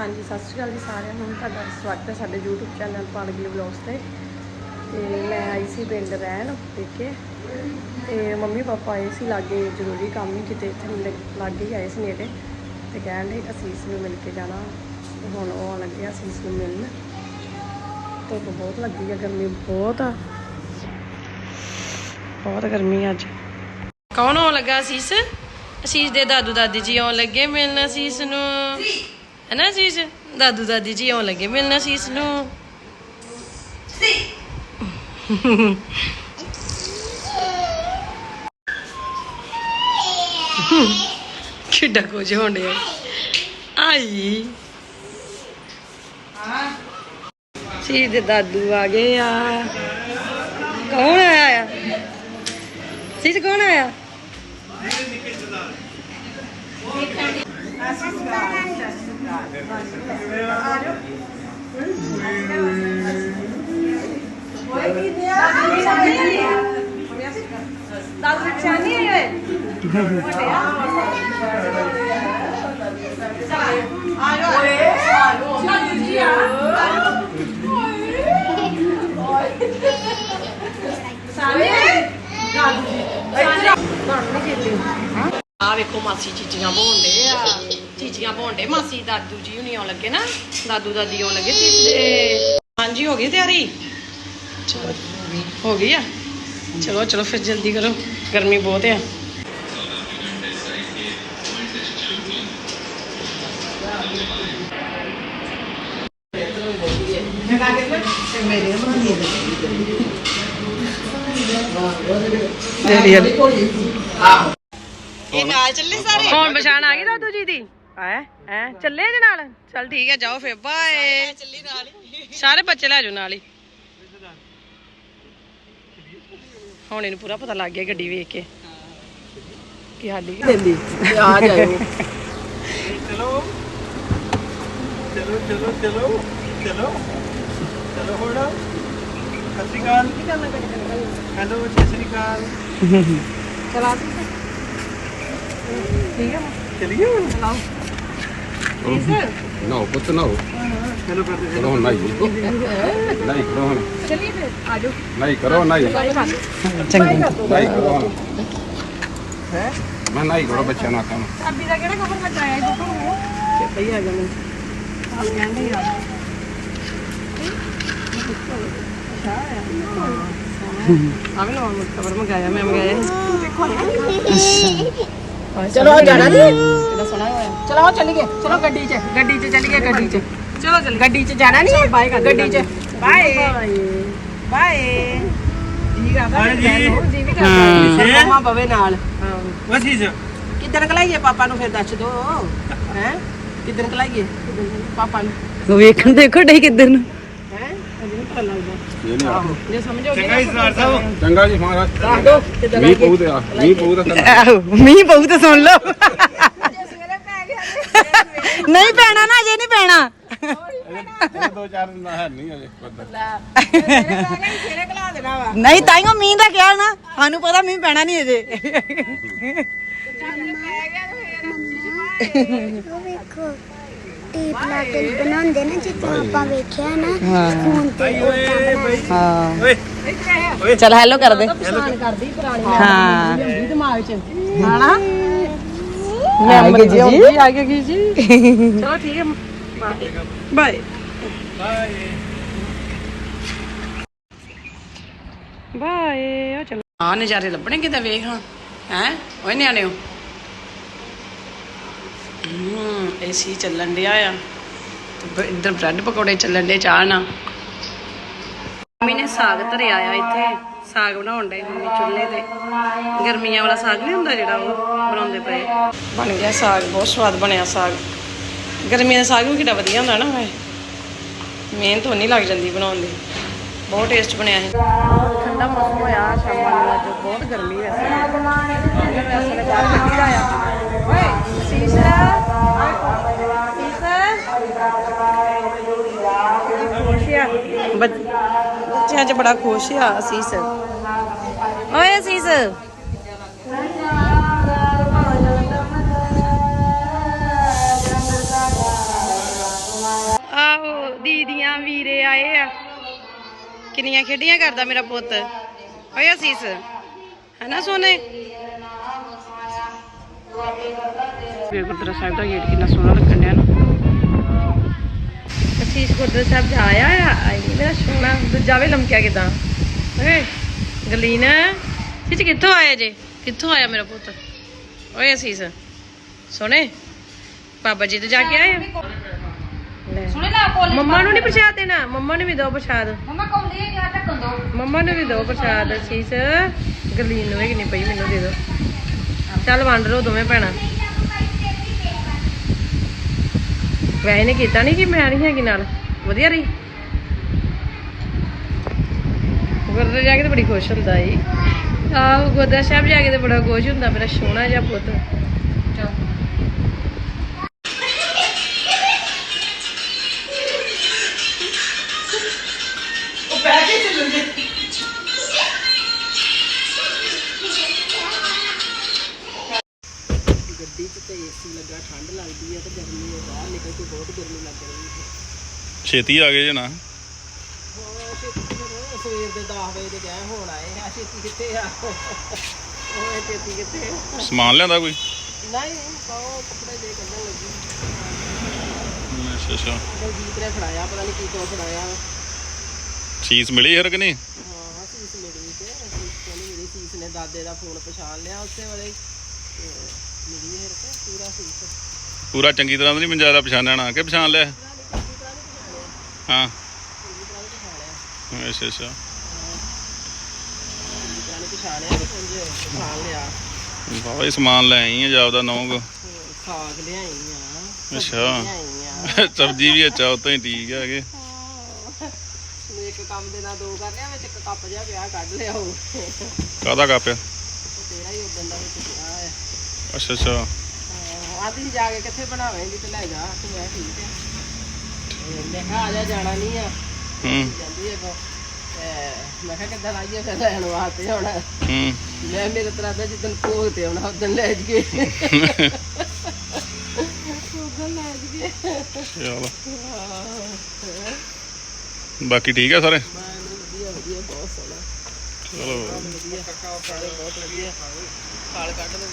ਹਾਂਜੀ, ਸਤਿ ਸ਼੍ਰੀ ਅਕਾਲ ਜੀ ਸਾਰਿਆਂ ਨੂੰ। ਤੁਹਾਡਾ ਸਵਾਗਤ ਹੈ ਸਾਡੇ YouTube ਚੈਨਲ ਪਾਲਗਲੀ ਵਲੌਗਸ ਤੇ। ਤੇ ਮੈਂ ਆਈ ਸੀ ਪਿੰਡ ਰਹਿਣ ਦੇਖੇ ਤੇ ਮੰਮੀ ਪਾਪਾ ਆਏ ਸੀ ਲਾਗੇ, ਜ਼ਰੂਰੀ ਕੰਮ ਹੀ ਕਿਤੇ ਇੱਥੇ ਲਾਗੇ ਹੀ ਆਏ ਸੀ ਨੇੜੇ। ਤੇ ਕਹਿਣ ਦੇ ਅਸੀਸ ਨੂੰ ਮਿਲ ਕੇ ਜਾਣਾ। ਹੁਣ ਉਹ ਆਉਣ ਲੱਗੇ ਅਸੀਸ ਨੂੰ ਮਿਲਣ। ਧੁੱਪ ਬਹੁਤ ਲੱਗੀ ਆ, ਗਰਮੀ ਬਹੁਤ ਆ। ਬਹੁਤ ਗਰਮੀ ਆ ਅੱਜ। ਕੌਣ ਆਉਣ ਲੱਗਾ ਅਸੀਸ? ਅਸੀਸ ਦੇ ਦਾਦੂ ਦਾਦੀ ਜੀ ਆਉਣ ਲੱਗੇ ਮਿਲਣ ਅਸੀਸ ਨੂੰ। ਹੈ ਨਾ ਅਸੀਸ ਦਾਦੂ ਦਾਦੀ ਜੀ ਆਉਣ ਲੱਗੇ, ਮਿਲਣ ਅਸੀਸ ਨੂੰ। ਕਿੱਡਾ ਕੁਝ ਹੋਣ ਡਿਆ। ਆਈ। ਸੀ ਦੇ ਦਾਦੂ ਆ ਗਏ ਆ। ਕੌਣ ਆਇਆ ਆ? ਸੀ ਕੌਣ ਆਇਆ? ਆ ਵੇਖੋ ਮਾਸੀ ਚੀਚੀਆਂ ਬੋਲਦੇ ਆ। ਚੀਚੀਆਂ ਭੋਂਡੇ ਮਾਸੀ ਦਾਦੂ ਜੀ ਹੁਣੀ ਆਉਣ ਲੱਗੇ ਨਾ। ਦਾਦੂ ਦਾਦੀ ਆਉਣ ਲੱਗੇ ਤੇ ਹਾਂਜੀ ਹੋ ਗਈ ਤਿਆਰੀ? ਚਲੋ ਹੋ ਗਈ। ਆ? ਚਲੋ ਚਲੋ ਫਿਰ ਜਲਦੀ ਕਰੋ। ਗਰਮੀ ਬਹੁਤ ਆ। ਇਹ ਨਾਲ ਚੱਲੇ ਸਾਰੇ? ਹੁਣ ਪਛਾਣ ਆ ਗਈ ਦਾਦੂ ਜੀ ਦੀ? ਹੈ ਹੈ? ਚੱਲੇ ਜੇ ਨਾਲ? ਚਲ ਠੀਕ ਹੈ ਜਾਓ ਫਿਰ। ਬਾਏ। ਚੱਲੀ ਨਾਲ ਹੀ ਸਾਰੇ ਬੱਚੇ ਲੈ ਜਾਓ ਨਾਲ ਹੀ। ਹੁਣ ਇਹਨੂੰ ਪੂਰਾ ਪਤਾ ਲੱਗ ਗਿਆ ਗੱਡੀ ਵੇਖ ਕੇ। ਕਿ ਸਾਡੀ ਦਿੰਦੀ ਆ ਜਾਇਓ। ਚਲੋ। ਚਲੋ ਚਲੋ ਚਲੋ। ਚਲੋ। ਚਲੋ ਹੁਣ। ਸਤਿ ਸ਼੍ਰੀ ਅਕਾਲ। ਹੈਲੋ ਸਤਿ ਸ਼੍ਰੀ ਅਕਾਲ। ਚਲਾ ਠੀਕ ਹੈ। ਚਲੀਏ ਹੁਣ ਚਲਾਓ ਨਾ ਪੁੱਤ ਨਾ ਚਲੋ ਕਰਦੇ ਕਰੋ ਨਹੀਂ ਨਹੀਂ ਕਰੋ ਹੁਣ ਚਲਿਏ ਫਿਰ ਆ ਜਾਓ ਨਹੀਂ ਕਰੋ ਨਹੀਂ ਚੰਗਾ ਨਹੀਂ ਕਰੋ ਹੁਣ। ਮੈਂ ਨਹੀਂ ਕਰੋ ਬੱਚਿਆਂ ਨਾਲ ਕੰਮ ਚਾਬੀ ਦਾ ਕਿਹੜਾ ਕਵਰ ਮੈਂ ਚਾਇਆ ਜੀ ਤੁਹਾਨੂੰ ਚੇਤਾ ਹੀ ਆ ਗਿਆ ਮੈਨੂੰ ਆ ਕਹਿੰਦੇ ਯਾਰ ਆ ਵੀ ਨਵਾਂ ਕਵਰ ਮੰਗਾਇਆ ਮੈਂ ਮੰਗਾਇਆ ਚਲੋ ਜਾਣਾ ਨਹੀਂ ਕਿੰਨਾ ਸੋਹਣਾ ਹੋਇਆ। ਚਲੋ ਚੱਲੀਏ। ਚਲੋ ਗੱਡੀ 'ਚ ਗੱਡੀ 'ਚ ਚੱਲੀਏ ਗੱਡੀ 'ਚ। ਚਲੋ ਚੱਲ ਗੱਡੀ 'ਚ ਜਾਣਾ ਨਹੀਂ। ਬਾਏ ਕਰ ਗੱਡੀ 'ਚ। ਬਾਏ ਬਾਏ ਠੀਕ ਆ ਬਾਏ ਜੀ। ਜੀ ਵੀ ਕਰਦਾ ਹਾਂ। ਮੰਮਾ ਬਵੇ ਨਾਲ। ਹਾਂ। ਵਸੀਸ ਕਿੱਦਣ ਕਲਾਈਏ ਪਾਪਾ ਨੂੰ ਫਿਰ ਦੱਸ ਦੋ। ਹੈ? ਕਿੱਦਣ ਕਲਾਈਏ? ਪਾਪਾ ਨੂੰ। ਵੇਖਣ ਦੇਖੋ ਡੇ ਕਿੱਧਰ ਨੂੰ ਪਤਾ ਲੱਗਦਾ ਇਹ ਨਹੀਂ ਆ। ਜੇ ਸਮਝੋਗੇ ਚੰਗਾ ਜੀ ਸਰਦਾਰ ਸਾਹਿਬ ਚੰਗਾ ਜੀ ਮਹਾਰਾਜ। ਦੱਸ ਦੋ ਕਿੱਦਣ ਮੀਂਹ ਪਊ ਤੇ ਆ ਮੀਂਹ ਪਊ ਤਾਂ ਕਰ ਆਹੋ ਮੀਂਹ ਪਊ ਤਾਂ ਸੁਣ ਲਓ। ਨਹੀਂ ਪੈਣਾ ਨਾ ਅਜੇ ਨਹੀਂ ਪੈਣਾ। ਦੋ ਚਾਰ ਦਿਨ ਦਾ ਹੈ ਨਹੀਂ ਅਜੇ ਬੱਦਲ ਸਵੇਰੇ ਕਲਾ ਦੇਣਾ ਵਾ। ਨਹੀਂ ਤਾਈਓ ਮੀਂਹ ਦਾ ਕਿਹਾ ਨਾ। ਸਾਨੂੰ ਪਤਾ ਮੀਂਹ ਪੈਣਾ ਨਹੀਂ ਅਜੇ। ਉਹ ਵੇਖੋ ਟੇਪ ਲਾ ਕੇ ਬਣਾਉਂਦੇ ਨਾ ਜਿੱਦਾਂ ਆਪਾਂ ਵੇਖਿਆ ਨਾ ਫੋਨ ਤੇ ਉਦਾਂ ਬਣਾਉਂਦੇ ਹਾਂ। ਓਏ। ਚਲ ਹੈਲੋ ਕਰ ਦੇ। ਪਛਾਣ ਕਰਦੀ ਪੁਰਾਣੀ ਹਾਂ। ਹੁੰਦੀ ਦਿਮਾਗ 'ਚ। ਹਨਾ ਮੈਮਰੀ ਜੀ ਆ ਗਈ ਜੀ। ਚਲੋ ਠੀਕ ਹੈ ਬਾਏ। ਬਾਏ। ਆ ਚਲੋ। ਆ ਨਜ਼ਾਰੇ ਲੱਭਣੇ ਕਿਤੇ ਵੇਖ। ਹਾਂ? ਹੈ ਓਏ ਨਿਆਣਿਓ ਹੂੰ, ਏਸੀ ਚੱਲਣ ਡਿਆ ਆ। ਤੇ ਇੱਧਰ ਬ੍ਰੈਡ ਪਕੌੜੇ ਚੱਲਣ ਡੇ ਚਾਹ ਨਾਲ। ਮੰਮੀ ਨੇ ਸਾਗ ਧਰਿਆ ਆ ਇੱਥੇ, ਸਾਗ ਬਣਾਉਣ ਡੇ ਮੰਮੀ ਚੁੱਲ੍ਹੇ ਤੇ। ਗਰਮੀਆਂ ਵਾਲਾ ਸਾਗ ਨਹੀਂ ਹੁੰਦਾ ਜਿਹੜਾ ਉਹ ਬਣਾਉਂਦੇ ਪਏ। ਬਣ ਗਿਆ ਸਾਗ, ਬਹੁਤ ਸਵਾਦ ਬਣਿਆ ਸਾਗ। ਗਰਮੀਆਂ ਦਾ ਸਾਗ ਵੀ ਕਿੱਡਾ ਵਧੀਆ ਹੁੰਦਾ ਨਾ ਹੋਏ ਮਿਹਨਤ ਨਹੀਂ ਲੱਗ ਜਾਂਦੀ ਬਣਾਉਣ ਦੀ। ਬਹੁਤ ਟੇਸਟ ਬਣਿਆ ਹੈ ਠੰਡਾ ਮੌਸਮ ਹੋਇਆ, ਸ਼ਾਮਾਂ ਨੂੰ ਅੱਜ ਬਹੁਤ ਗਰਮੀ ਵੈਸੇ। ਵੈਸੇ ਬਾਹਰ ਕੱਢੀ ਆ ਓਏ, ਸੀਸਾ ਖੁਸ਼ ਆ ਬੱਚ- ਬੱਚਿਆਂ 'ਚ ਬੜਾ ਖੁਸ਼ ਆ ਅਸੀਸ। ਓਏ ਅਸੀਸ। ਦੀਦੀਆਂ ਵੀਰੇ ਆਏ ਆ। ਕਿੰਨੀਆਂ ਖੇਡੀਆਂ ਕਰਦਾ ਮੇਰਾ ਪੁੱਤ। ਓਏ ਅਸੀਸ। ਹਨਾ ਸੋਨੇ? ਵੇ ਗੁਰਦੁਆਰਾ ਸਾਹਿਬ ਦਾ ਗੇਟ ਕਿੰਨਾ ਸੋਹਣਾ ਲੱਗਣ ਡਿਆ ਨਾ। ਅਸੀਸ ਗੁਰਦੁਆਰਾ ਸਾਹਿਬ ਜਾ ਆਇਆ ਆ? ਆਈ ਮੇਰਾ ਸੋਹਣਾ। ਦੂਜਾ ਵੇ ਲਮਕਿਆ ਕਿਦਾਂ? ਓਏ ਗਲੀਨ ਸਿੱਚ ਕਿੱਥੋਂ ਆਇਆ ਜੇ? ਕਿੱਥੋਂ ਆਇਆ ਮੇਰਾ ਪੁੱਤ? ਓਏ ਅਸੀਸ ਸੋਨੇ ਬਾਬਾ ਜੀ ਤੇ ਜਾ ਕੇ ਆਏ ਆ। ਸੁਣੇ ਨਾ ਕੋਲ ਮੰਮਾ ਨੂੰ ਨਹੀਂ ਪ੍ਰਸ਼ਾਦ ਦੇਣਾ? ਮੰਮਾ ਨੂੰ ਵੀ ਦਿਓ ਪ੍ਰਸ਼ਾਦ। ਮਮਾ ਕੌਂਦੀ ਹੈ ਕਿ ਢੱਕਣ ਦੋ? ਮੰਮਾ ਨੂੰ ਵੀ ਦਿਓ ਪ੍ਰਸ਼ਾਦ ਅਸੀਸ। ਗਰਲੀਨ ਨੂੰ ਵੀ ਨਹੀਂ ਪਈ ਮੈਨੂੰ ਦੇ ਦਿਓ ਚੱਲ ਵੰਡ ਲਓ ਦੋਵੇਂ ਭੈਣਾਂ। ਵੈਸੇ ਨੇ ਕੀਤਾ ਨਹੀਂ ਕਿ ਮੈਂ ਨਹੀਂ ਹੈਗੀ ਨਾਲ। ਵਧੀਆ ਰਹੀ। ਗੁਰਦੁਆਰੇ ਜਾ ਕੇ ਤਾਂ ਬੜੀ ਖੁਸ਼ ਹੁੰਦਾ ਈ ਆਹੋ, ਗੁਰਦੁਆਰਾ ਸਾਹਿਬ ਜਾ ਕੇ ਤਾਂ ਬੜਾ ਖੁਸ਼ ਹੁੰਦਾ, ਮੇਰਾ ਸੋਹਣਾ ਜਿਹਾ ਪੁੱਤ। ਗੱਡੀ 'ਚ ਤੇ ਏਸੀ ਲੱਗਾ ਠੰਡ ਲੱਗਦੀ ਹੈ ਤੇ ਗਰਮੀ ਹੈ ਬਾਹਰ ਨਿਕਲ ਕੇ ਬਹੁਤ ਗਰਮੀ ਲੱਗ ਰਹੀ ਹੈ। ਛੇਤੀ ਆ ਗਏ ਜੇ ਨਾ। ਸਵੇਰ ਦੇ 10 ਵਜੇ ਦੇ ਗਏ ਹੁਣ ਆਏ ਆ ਛੇਤੀ ਕਿੱਥੇ ਆ? ਉਹ ਛੇਤੀ ਕਿੱਥੇ ਸਮਾਨ ਲਿਆਂਦਾ ਕੋਈ? ਨਹੀਂ ਕਹੋ ਕੱਪੜੇ ਦੇ ਕੱਢਣ ਲੱਗੀ। ਅੱਛਾ ਅੱਛਾ। ਦਲਜੀਤ ਨੇ ਫੜਾਇਆ ਪਤਾ ਨਹੀਂ ਕੀ ਕੋ ਫੜਾਇਆ। ਚੀਜ਼ ਮਿਲੀ ਹਰ ਕਿ ਨਹੀਂ? ਹਾਂ ਸੀਸ ਮਿਲੀ ਤੇ ਸੀਸ ਕਹਿੰਦੀ ਮੇਰੀ ਸੀਸ ਨੇ ਦਾਦੇ ਦਾ ਫੋਨ ਪਛਾਣ ਲਿਆ ਉਸੇ ਵੇਲੇ ਹੀ। ਤੇ ਮਿਲੀ ਫਿਰ ਤੇ ਪੂਰਾ ਸੀਸ ਪੂਰਾ ਚੰਗੀ ਤਰ੍ਹਾਂ ਤਾਂ ਨਹੀਂ ਮੰਜਾਦਾ ਪਛਾਣਿਆ ਕਿ ਪਛਾਣ ਲਿਆ? ਹਾਂ। ਅੱਛਾ ਅੱਛਾ। ਬਾਬਾ ਜੀ ਸਮਾਨ ਲੈ ਆਈ ਆ ਜਾਪਦਾ ਨੌਂਗ ਸਾਗ ਲਿਆਈ ਆ ਅੱਛਾ। ਸਬਜ਼ੀ ਵੀ ਅੱਛਾ, ਉਤੋਂ ਹੀ ਠੀਕ ਹੈਗੇ ਮੈਂ ਇੱਕ ਕੰਮ ਦੇ ਨਾਲ ਦੋ ਕਰ ਲਿਆ ਵਿੱਚ ਇੱਕ ਕੱਪ ਜਿਹਾ ਪਿਆ ਕੱਢ ਲਿਆ ਉਹ ਕਾਹਦਾ ਕੱਪ ਆ ਤੇਰਾ ਹੀ ਉਦੋਂ ਦਾ ਵਿੱਚ ਪਿਆ ਹੈ ਅੱਛਾ ਅੱਛਾ। ਆਦੀ ਜਾ ਕੇ ਕਿੱਥੇ ਬਣਾਵੇਂਗੀ ਤੇ ਲੈ ਜਾ ਤੂੰ ਮੈਂ ਠੀਕ ਹੈ। ਤੇ ਮੈਂ ਕਿਹਾ ਆ ਜਾ ਜਾਣਾ ਨਹੀਂ ਆ। ਹੂੰ। ਜਾਂਦੀ ਹੈ ਅੱਗੋਂ ਤੇ ਮੈਂ ਕਿਹਾ ਕਿੱਦਾਂ ਆਈਏ ਫਿਰ ਲੈਣ ਵਾਸਤੇ ਹੁਣ। ਹੂੰ। ਮੈਂ ਮੇਰੇ ਤਰ੍ਹਾਂ ਦਾ ਜਿੱਦਣ ਭੋਗ ਤੇ ਆਉਣਾ ਉਦੋਂ ਲੈ ਜਗੇ ਉਦੋਂ ਲੈ ਜਗੇ ਚਲੋ। ਬਾਕੀ ਠੀਕ ਆ ਸਾਰੇ? ਵਧੀਆ ਵਧੀਆ ਬਹੁਤ ਸੋਹਣਾ। ਚਲੋ। ਵਧੀਆ। ਸਾਰੇ ਬਹੁਤ ਵਧੀਆ। ਖਾਲ ਕੱਢ ਲਓ।